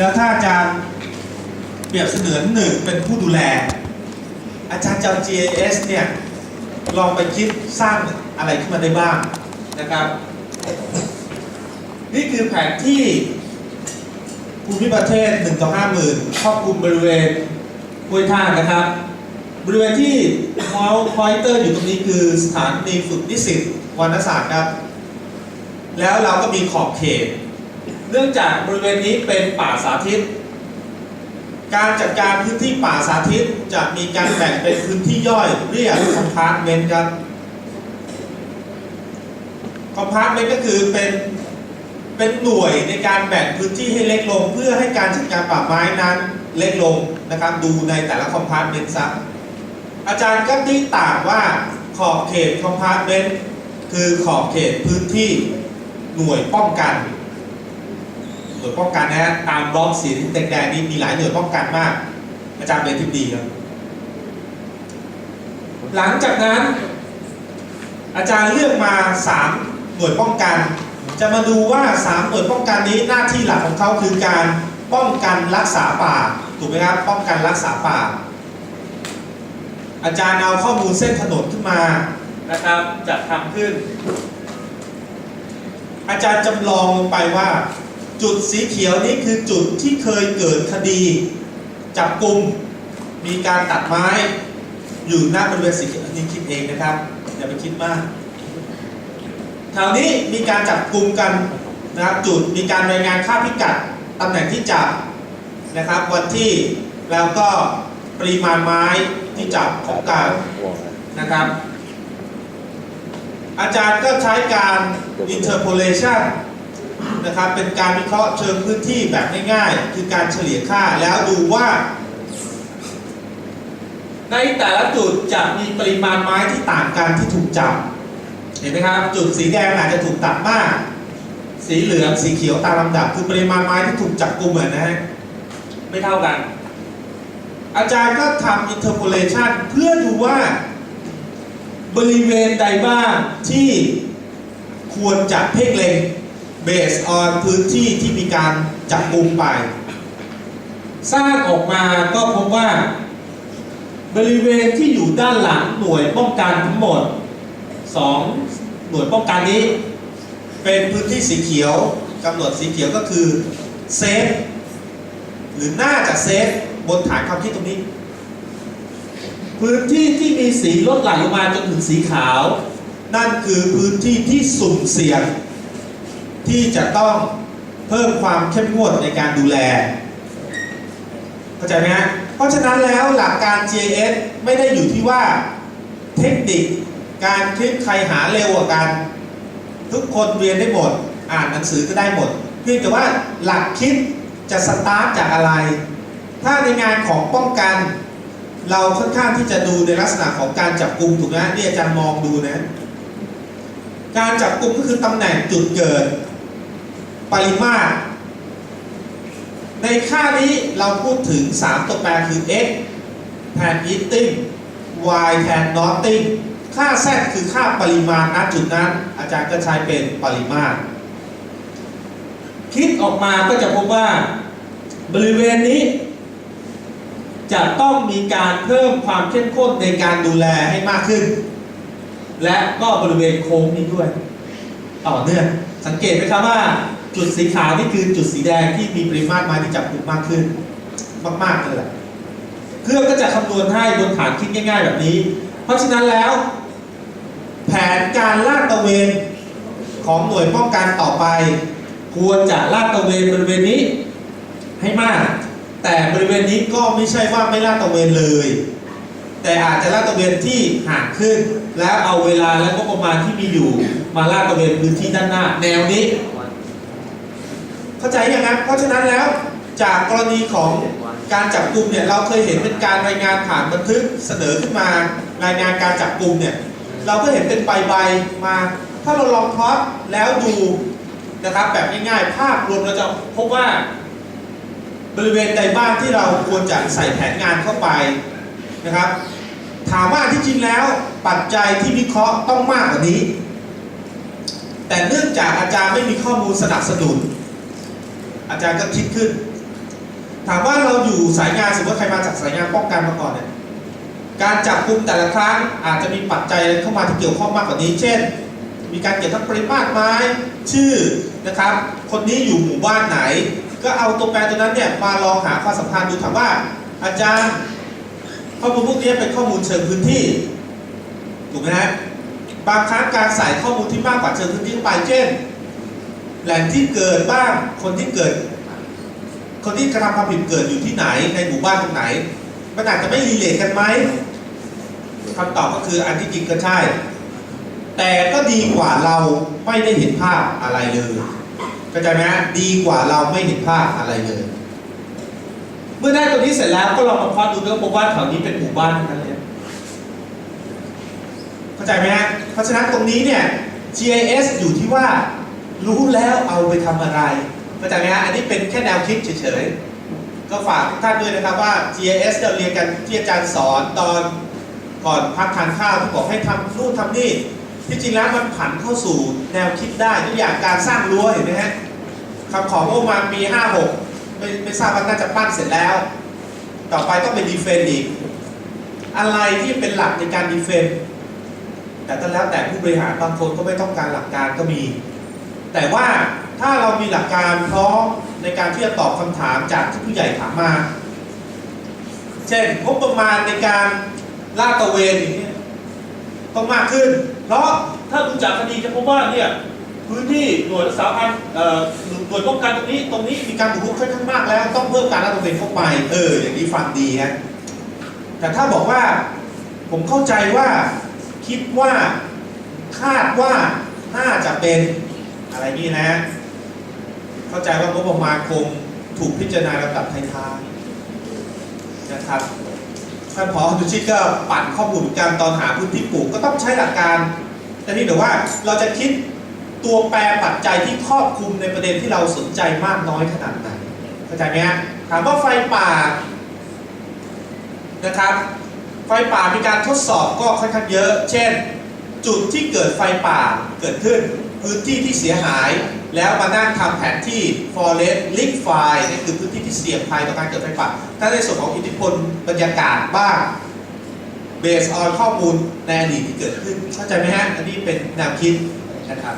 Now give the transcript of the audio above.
แล้วถ้าอาจารย์เปรียบเสมือนหนึ่งเป็นผู้ดูแล อาจารย์จะเอา GIS เนี่ยลองไปคิดสร้างอะไรขึ้นมาได้บ้างนะครับ นี่คือแผนที่ภูมิประเทศ1ต่อ50,000ครอบคลุมบริเวณห้วยท่านะครับ บริเวณที่มอลพอยเตอร์อยู่ตรงนี้คือสถานีฝึกนิสิตวรรณศาสตร์ครับ แล้วเราก็มีขอบเขต เนื่องจากบริเวณนี้เป็นป่าสาธิต การจัดการพื้นที่ป่าสาธิตจะมีการแบ่งเป็นพื้นที่ย่อยเรียกคอมพาร์ตเมนต์ครับคอมพาร์ตเมนต์ก็คือเป็นเป็นหน่วยในการแบ่งพื้นที่ให้เล็กลง เพื่อให้การจัดการป่าไม้นั้นเล็กลงนะครับดูในแต่ละคอมพาร์ตเมนต์ซะอาจารย์ก็ที่ต่างว่าขอบเขตคอมพาร์ตเมนต์คือขอบเขตพื้นที่หน่วยป้องกัน หน่วยป้องกันนะฮะตามบล็อกสีแดงๆนี้มีหลายหน่วยป้องกันมาก อาจารย์เป็นทิบดีครับ หลังจากนั้น อาจารย์เลือกมา3หน่วยป้องกัน จะมาดูว่า3หน่วยป้องกันนี้หน้าที่หลักของเขาคือการป้องกันรักษาป่าถูกไหมครับป้องกันรักษาป่า อาจารย์เอาข้อมูลเส้นถนนขึ้นมานะครับจัดทำขึ้น อาจารย์จำลองลงไปว่า จุดสีเขียวนี้คือจุดที่เคยเกิดคดี จับกลุ่มมีการตัดไม้ อยู่หน้าบริเวณสีเขียวนี้คิดเองนะครับอย่าไปคิดมากแถวนี้มีการจับกลุ่มกันนะครับจุดมีการรายงานค่าพิกัดตำแหน่งที่จับนะครับวันที่แล้วก็ปริมาณไม้ที่จับของกลารนะครับ อาจารย์ก็ใช้การ interpolation นะครับเป็นการวิเคราะห์เชิงพื้นที่แบบง่ายๆ คือการเฉลี่ยค่าแล้วดูว่า ในแต่ละจุดจะมีปริมาณไม้ที่ต่างกันที่ถูกจับเห็นไหมครับ จุดสีแดงอาจจะถูกตัดมาก สีเหลืองสีเขียวตามลำดับ คือปริมาณไม้ที่ถูกจับกลุ่มอะนะฮะไม่เท่ากัน อาจารย์ก็ทำ interpolation เพื่อดูว่า บริเวณใดบ้างที่ควรจะเพ่งเล็ง b a s e on พื้นที่ที่มีการจับกลุ่มไป สร้างออกมาก็พบว่า บริเวณที่อยู่ด้านหลังหน่วยป้องกันทั้งหมด 2 หน่วยป้องกันนี้ เป็นพื้นที่สีเขียวกำหนดสีเขียวก็คือเซฟหรือน่าจะเซฟบนฐานความคิดตรงนี้ พื้นที่ที่มีสีลดไหลลงมาจนถึงสีขาว นั่นคือพื้นที่ที่สุ่มเสี่ยง ที่จะต้องเพิ่มความเข้มงวดในการดูแลเข้าใจไหมฮะเพราะฉะนั้นแล้วหลักการ GIS ไม่ได้อยู่ที่ว่าเทคนิคการคิดใครหาเร็วกว่ากัน ทุกคนเรียนได้หมด อ่านหนังสือก็ได้หมด เพียงแต่ว่าหลักคิดจะสตาร์ทจากอะไร ถ้าในงานของป้องกัน เราค่อนข้างที่จะดูในลักษณะของการจับกลุ่มถูกไหมนี่อาจารย์มองดูนะ การจับกลุ่มก็คือตำแหน่งจุดเกิด ปริมาตร ในค่านี้เราพูดถึง 3 ตัวแปรคือ x แทน eating y แทน noting ค่า z คือค่าปริมาณณจุดนั้น อาจารย์ก็ใช้เป็นปริมาตร คิดออกมาก็จะพบว่าบริเวณนี้จะต้องมีการเพิ่มความเข้มข้นในการดูแลให้มากขึ้น และก็บริเวณโค้งนี้ด้วย ต่อเนื่องสังเกตไหมครับว่า จุดสีขาวนี่คือจุดสีแดงที่มีปริมาตรไม้ที่จับกลุ่มมากขึ้น มากๆเลยแหละเครื่องก็จะคำนวณให้บนฐานคิดง่าย ๆ แบบนี้ เพราะฉะนั้นแล้ว แผนการลาดตระเวนของหน่วยป้องกันต่อไป ควรจะลาดตระเวนบริเวณนี้ให้มาก แต่บริเวณนี้ก็ไม่ใช่ว่าไม่ลาดตระเวนเลย แต่อาจจะลาดตระเวนที่ห่างขึ้น แล้วเอาเวลาและก็ประมาณที่มีอยู่มาลาดตระเวนพื้นที่ด้านหน้า แนวนี้ เข้าใจยังครับเพราะฉะนั้นแล้วจากกรณีของการจับกลุ่มเนี่ยเราเคยเห็นเป็นการรายงานผ่านบันทึกเสนอขึ้นมารายงานการจับกลุ่มเนี่ยเราก็เห็นเป็นใบๆมา ถ้าเราลองพลอตแล้วดูนะครับแบบง่ายๆ ภาพรวมเราจะพบว่า บริเวณใดบ้างที่เราควรจะใส่แผนงานเข้าไปนะครับ ถามว่าที่จริงแล้วปัจจัยที่วิเคราะห์ต้องมากกว่านี้ แต่เนื่องจากอาจารย์ไม่มีข้อมูลสนับสนุน อาจารย์ก็คิดขึ้น ถามว่าเราอยู่สายงานสมมติว่าใครมาจากสายงานป้องกันมาก่อนเนี่ยการจับกลุ่มแต่ละครั้งอาจจะมีปัจจัยเข้ามาที่เกี่ยวข้องมากกว่านี้ เช่น มีการเก็บทั้งปริมาตรไม้ชื่อนะครับ คนนี้อยู่หมู่บ้านไหน ก็เอาตัวแปรตัวนั้นเนี่ยมาลองหาความสัมพันธ์ดูถามว่า อาจารย์ข้อมูลพวกนี้เป็นข้อมูลเชิงพื้นที่ถูกไหมฮะบางครั้งการใส่ข้อมูลที่มากกว่าเชิงพื้นที่ไปเช่น แหล่งที่เกิดบ้างคนที่เกิด คนที่กระทำความผิดเกิดอยู่ที่ไหน ในหมู่บ้านตรงไหน มันอาจจะไม่รีเลทกันไหมคำตอบก็คืออันที่จริงก็ใช่ แต่ก็ดีกว่าเราไม่ได้เห็นภาพอะไรเลยเข้าใจไหมดีกว่าเราไม่เห็นภาพอะไรเลย เมื่อได้ตรงนี้เสร็จแล้วก็ลองมาพอดูแล้วพบว่าแถวนี้เป็นหมู่บ้านนั้นเลยเข้าใจไหมฮะเพราะฉะนั้นตรงนี้เนี่ย GIS อยู่ที่ว่า รู้แล้วเอาไปทำอะไรเข้าใจไหมฮะอันนี้เป็นแค่แนวคิดเฉยๆ ก็ฝากทุกท่านด้วยนะครับว่า GIS เราเรียนกันที่อาจารย์สอนตอนก่อนพักทานข้าวที่บอกให้ทำนู่นทำนี่ที่จริงแล้วมันผันเข้าสู่แนวคิดได้ตัวอย่างการสร้างรั้วเห็นไหมฮะคำของบประมาณปี 56 ไม่ไม่ทราบว่าน่าจะปั้นเสร็จแล้ว ต่อไปต้องเป็นดีเฟนต์อีก อะไรที่เป็นหลักในการดีเฟนต์แต่ก็แล้วแต่ผู้บริหารบางคนก็ไม่ต้องการหลักการก็มี แต่ว่าถ้าเรามีหลักการพร้อมในการที่จะตอบคำถามจากที่ผู้ใหญ่ถามมา เช่นงบประมาณในการลาดตระเวนอย่างเงี้ยต้องมากขึ้น เพราะถ้าดูจากคดีจะพบว่าเนี่ยพื้นที่หน่วยรักษาพันเอ่อหน่วยป้องกันตรงนี้ตรงนี้มีการบุกรุกค่อนข้างมากแล้วต้องเพิ่มการลาดตระเวนเข้าไปเอออย่างนี้ฟังดีฮะแต่ถ้าบอกว่าผมเข้าใจว่าคิดว่าคาดว่าน่าจะเป็น อะไรนี่นะ เข้าใจว่างบประมาณคงถูกพิจารณาลำดับท้ายๆนะครับท่านพอดุชิตก็ปั่นข้อมูลกันตอนหาพื้นที่ปลูกก็ต้องใช้หลักการ แต่นี่เดี๋ยวว่าเราจะคิดตัวแปรปัจจัยที่ครอบคลุมในประเด็นที่เราสนใจมากน้อยขนาดไหนเข้าใจไหมฮะถามว่าไฟป่านะครับ ไฟป่ามีการทดสอบก็ค่อนข้างเยอะ เช่น จุดที่เกิดไฟป่าเกิดขึ้น พื้นที่ที่เสียหาย แล้วมานั่งทำแผนที่ forest link file นี่คือพื้นที่ที่เสี่ยงภัยต่อการเกิดไฟป่าถ้าในส่วนของอิทธิพลบรรยากาศบ้าง based on ข้อมูลในอดีตที่เกิดขึ้นเข้าใจไหมฮะอันนี้เป็นแนวคิดนะครับ